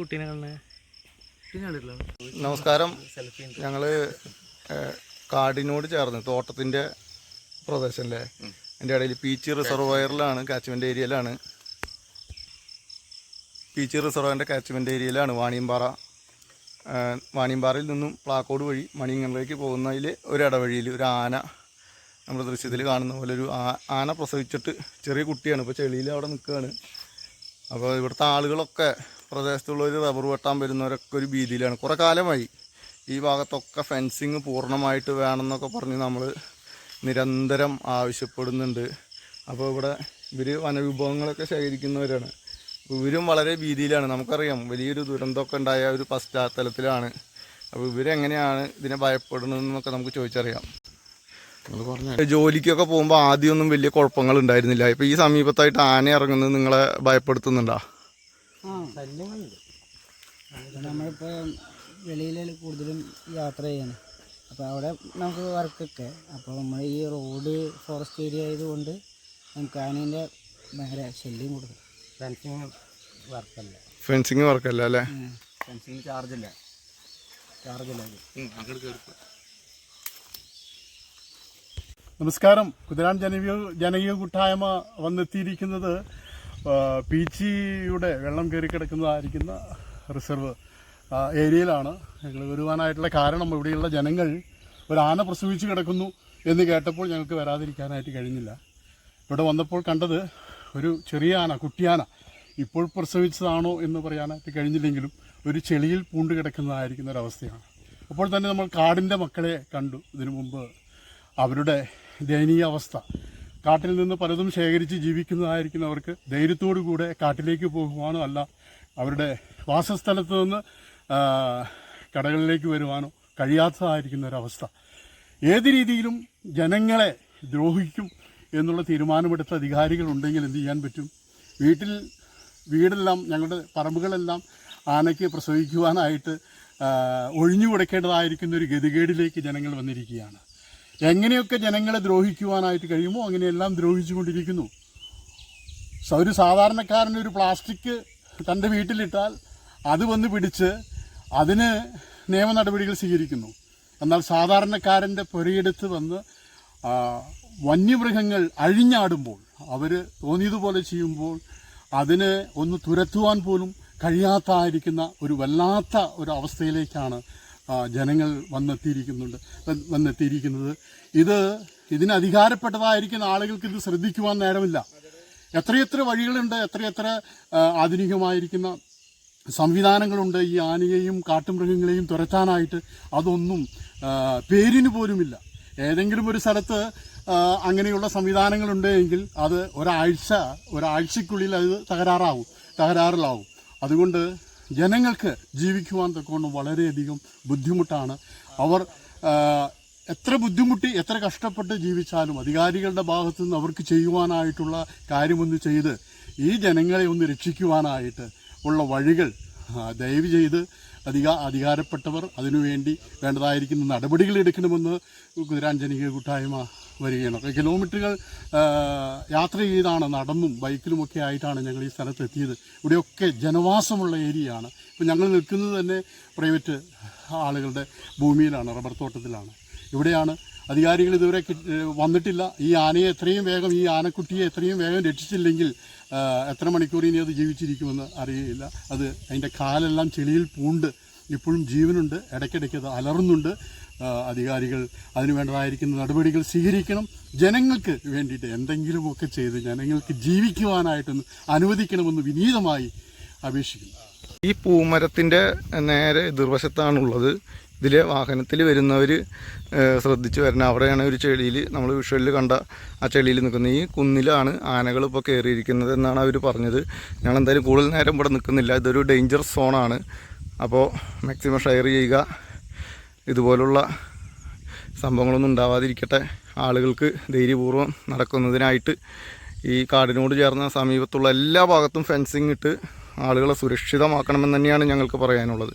കുട്ടീനെ കാണുന്നത് നമസ്കാരം. ഞങ്ങൾ കാടിനോട് ചേർന്ന് തോട്ടത്തിന്റെ പ്രദേശമല്ലേ എന്റെ ഇടയിൽ പീച്ച് റിസർവയറിലാണ് കാച്ച്മെന്റ് ഏരിയയിലാണ്. പീച്ച് റിസർവയറിന്റെ കാച്ച്മെന്റ് ഏരിയയിലാണ് വാണിയമ്പാറ. വാണിയമ്പാറയിൽ നിന്നും പ്ലാക്കോട് വഴി മണിയങ്ങളിലേക്ക് പോകുന്നതിൽ ഒരു ഇടവഴിയിൽ ഒരു ആന നമ്മുടെ ദൃശ്യത്തിൽ കാണുന്ന പോലെ ഒരു ആന പ്രസവിച്ചിട്ട് ചെറിയ കുട്ടിയാണ്. ഇപ്പോൾ ചെളിയിൽ അവിടെ നിൽക്കുകയാണ് അപ്പോൾ ഇവിടുത്തെ ആളുകളൊക്കെ പ്രദേശത്തുള്ളവർ റബ്ബർ വെട്ടാൻ വരുന്നവരൊക്കെ ഒരു ഭീതിയിലാണ്. കുറേ കാലമായി ഈ ഭാഗത്തൊക്കെ ഫെൻസിങ് പൂർണമായിട്ട് വേണമെന്നൊക്കെ പറഞ്ഞ് നമ്മൾ നിരന്തരം ആവശ്യപ്പെടുന്നുണ്ട്. അപ്പോൾ ഇവിടെ ഇവർ വനവിഭവങ്ങളൊക്കെ ശേഖരിക്കുന്നവരാണ്. ഇവരും വളരെ ഭീതിയിലാണ്. നമുക്കറിയാം വലിയൊരു ദുരന്തമൊക്കെ ഉണ്ടായ ഒരു പശ്ചാത്തലത്തിലാണ്. അപ്പോൾ ഇവരെങ്ങനെയാണ് ഇതിനെ ഭയപ്പെടുന്നതെന്നൊക്കെ നമുക്ക് ചോദിച്ചറിയാം. ജോലിക്കൊക്കെ പോകുമ്പോൾ ആദ്യമൊന്നും വലിയ കുഴപ്പങ്ങൾ ഉണ്ടായിരുന്നില്ല ഇപ്പൊ ഈ സമീപത്തായിട്ട് ആന ഇറങ്ങുന്നത് നിങ്ങളെ ഭയപ്പെടുത്തുന്നുണ്ടോ? വെളിയിൽ കൂടുതലും യാത്ര ചെയ്യാണ്. അപ്പോൾ അവിടെ നമുക്ക് വർക്കൊക്കെ. അപ്പോൾ നമ്മൾ ഈ റോഡ് ഫോറസ്റ്റ് ഏരിയ ആയതുകൊണ്ട് നമുക്ക് ആനേന്റെ ഭയങ്കര ശല്യം കൊടുക്കും ഫെൻസിങ് വർക്കല്ല ഫെൻസിങ് വർക്കല്ല അല്ലേ? ഫെൻസിങ് ചാർജില്ല ചാർജില്ല നമസ്കാരം. കുതിരാൻ ജനകീയ ജനകീയ കൂട്ടായ്മ വന്നെത്തിയിരിക്കുന്നത് പീച്ചിയുടെ വെള്ളം കയറി കിടക്കുന്നതായിരിക്കുന്ന റിസർവ് ഏരിയയിലാണ്. ഞങ്ങൾ വരുവാനായിട്ടുള്ള കാരണം ഇവിടെയുള്ള ജനങ്ങൾ ഒരു ആന പ്രസവിച്ച് കിടക്കുന്നു എന്ന് കേട്ടപ്പോൾ ഞങ്ങൾക്ക് വരാതിരിക്കാനായിട്ട് കഴിഞ്ഞില്ല. ഇവിടെ വന്നപ്പോൾ കണ്ടത് ഒരു ചെറിയ ആന കുട്ടിയാന ഇപ്പോൾ പ്രസവിച്ചതാണോ എന്ന് പറയാനായിട്ട് കഴിഞ്ഞില്ലെങ്കിലും ഒരു ചെളിയിൽ പൂണ്ട് കിടക്കുന്നതായിരിക്കുന്ന ഒരവസ്ഥയാണ്. അപ്പോൾ തന്നെ നമ്മൾ കാടിന്റെ മക്കളെ കണ്ടു. ഇതിനു മുമ്പ് അവരുടെ ദയനീയ അവസ്ഥ. കാട്ടിൽ നിന്ന് പലതും ശേഖരിച്ച് ജീവിക്കുന്നതായിരിക്കുന്നവർക്ക് ധൈര്യത്തോടു കൂടെ കാട്ടിലേക്ക് പോകുവാനോ അല്ല അവരുടെ വാസസ്ഥലത്ത് നിന്ന് കടകളിലേക്ക് വരുവാനോ കഴിയാത്തതായിരിക്കുന്ന ഒരവസ്ഥ ഏത് രീതിയിലും ജനങ്ങളെ ദ്രോഹിക്കും എന്നുള്ള തീരുമാനമെടുത്ത അധികാരികൾ ഉണ്ടെങ്കിൽ എന്ത് ചെയ്യാൻ പറ്റും? വീട്ടിൽ വീടെല്ലാം ഞങ്ങളുടെ പറമ്പുകളെല്ലാം ആനയ്ക്ക് പ്രസവിക്കുവാനായിട്ട് ഒഴിഞ്ഞു കൊടുക്കേണ്ടതായിരിക്കുന്ന ഒരു ഗതികേടിലേക്ക് ജനങ്ങൾ വന്നിരിക്കുകയാണ്. എങ്ങനെയൊക്കെ ജനങ്ങളെ ദ്രോഹിക്കുവാനായിട്ട് കഴിയുമോ അങ്ങനെയെല്ലാം ദ്രോഹിച്ചുകൊണ്ടിരിക്കുന്നു. ഒരു സാധാരണക്കാരനൊരു പ്ലാസ്റ്റിക് തന്റെ വീട്ടിലിട്ടാൽ അത് വന്ന് പിടിച്ച് അതിന് നിയമ നടപടികൾ സ്വീകരിക്കുന്നു. എന്നാൽ സാധാരണക്കാരന്റെ പുരയെടുത്ത് വന്ന് വന്യമൃഗങ്ങൾ അഴിഞ്ഞാടുമ്പോൾ അവർ തോന്നിയതുപോലെ ചെയ്യുമ്പോൾ അതിനെ ഒന്ന് തുരത്തുവാൻ പോലും കഴിയാത്തായിരിക്കുന്ന ഒരു വല്ലാത്ത ഒരു അവസ്ഥയിലേക്കാണ് ജനങ്ങൾ വന്നെത്തിയിരിക്കുന്നുണ്ട് വന്നെത്തിയിരിക്കുന്നത്. ഇത് ഇതിന് അധികാരപ്പെട്ടതായിരിക്കുന്ന ആളുകൾക്ക് ഇത് ശ്രദ്ധിക്കുവാൻ നേരമില്ല. എത്രയെത്ര വഴികളുണ്ട് എത്രയെത്ര ആധുനികമായിരിക്കുന്ന സംവിധാനങ്ങളുണ്ട് ഈ ആനയെയും കാട്ടുമൃഗങ്ങളെയും തുരത്താനായിട്ട് അതൊന്നും പേരിന് പോലുമില്ല. ഏതെങ്കിലും ഒരു സ്ഥലത്ത് അങ്ങനെയുള്ള സംവിധാനങ്ങളുണ്ട് എങ്കിൽ അത് ഒരാഴ്ച ഒരാഴ്ചക്കുള്ളിൽ അത് തകരാറാവും തകരാറിലാവും. അതുകൊണ്ട് ജനങ്ങൾക്ക് ജീവിക്കുവാൻ തക്കവണ്ണം വളരെയധികം ബുദ്ധിമുട്ടാണ്. അവർ എത്ര ബുദ്ധിമുട്ടി എത്ര കഷ്ടപ്പെട്ട് ജീവിച്ചാലും അധികാരികളുടെ ഭാഗത്തു നിന്ന് അവർക്ക് ചെയ്യുവാനായിട്ടുള്ള കാര്യമൊന്ന് ചെയ്ത് ഈ ജനങ്ങളെ ഒന്ന് രക്ഷിക്കുവാനായിട്ട് ഉള്ള വഴികൾ ദയവ് ചെയ്ത് അധികാ അധികാരപ്പെട്ടവർ അതിനുവേണ്ടി വേണ്ടതായിരിക്കുന്ന നടപടികൾ എടുക്കണമെന്ന് കുതിരാഞ്ജനി കൂട്ടായ്മ വരികയാണ്. കിലോമീറ്ററുകൾ യാത്ര ചെയ്താണ് നടന്നും ബൈക്കിലുമൊക്കെ ആയിട്ടാണ് ഞങ്ങൾ ഈ സ്ഥലത്ത് എത്തിയത്. ഇവിടെയൊക്കെ ജനവാസമുള്ള ഏരിയയാണ്. ഇപ്പം ഞങ്ങൾ നിൽക്കുന്നത് തന്നെ പ്രൈവറ്റ് ആളുകളുടെ ഭൂമിയിലാണ് റബ്ബർ തോട്ടത്തിലാണ്. ഇവിടെയാണ് അധികാരികൾ ഇതുവരെ വന്നിട്ടില്ല. ഈ ആനയെ എത്രയും വേഗം ഈ ആനക്കുട്ടിയെ എത്രയും വേഗം രക്ഷിച്ചില്ലെങ്കിൽ എത്ര മണിക്കൂർ ഇനി അത് ജീവിച്ചിരിക്കുമെന്ന് അറിയില്ല. അത് അതിന്റെ കാലെല്ലാം ചെളിയിൽ പൂണ്ട് ഇപ്പോഴും ജീവനുണ്ട്. ഇടയ്ക്കിടയ്ക്ക് അത് അലറുന്നുണ്ട്. അധികാരികൾ അതിന് വേണ്ടതായിരിക്കുന്ന നടപടികൾ സ്വീകരിക്കണം. ജനങ്ങൾക്ക് വേണ്ടിയിട്ട് എന്തെങ്കിലുമൊക്കെ ചെയ്ത് ജനങ്ങൾക്ക് ജീവിക്കുവാനായിട്ടൊന്ന് അനുവദിക്കണമെന്ന് വിനീതമായി അപേക്ഷിക്കുന്നു. ഈ പൂമരത്തിന്റെ നേരെ എതിർവശത്താണുള്ളത്. ഇതിൽ വാഹനത്തിൽ വരുന്നവർ ശ്രദ്ധിച്ച് വരണം. അവിടെയാണ് ഒരു ചെളിയിൽ നമ്മൾ വിഷ്വലിൽ കണ്ട ആ ചെളിയിൽ നിൽക്കുന്നത്. ഈ കുന്നിലാണ് ആനകൾ ഇപ്പോൾ കയറിയിരിക്കുന്നത് എന്നാണ് അവർ പറഞ്ഞത്. ഞങ്ങൾ എന്തായാലും കൂടുതൽ നേരം ഇവിടെ നിൽക്കുന്നില്ല. ഇതൊരു ഡേഞ്ചർ സോണാണ് അപ്പോൾ മാക്സിമം ഷെയർ ചെയ്യുക. ഇതുപോലുള്ള സംഭവങ്ങളൊന്നും ഉണ്ടാവാതിരിക്കട്ടെ. ആളുകൾക്ക് ധൈര്യപൂർവം നടക്കുന്നതിനായിട്ട് ഈ കാടിനോട് ചേർന്ന സമീപത്തുള്ള എല്ലാ ഭാഗത്തും ഫെൻസിങ് ഇട്ട് ആളുകളെ സുരക്ഷിതമാക്കണമെന്ന് തന്നെയാണ് ഞങ്ങൾക്ക് പറയാനുള്ളത്.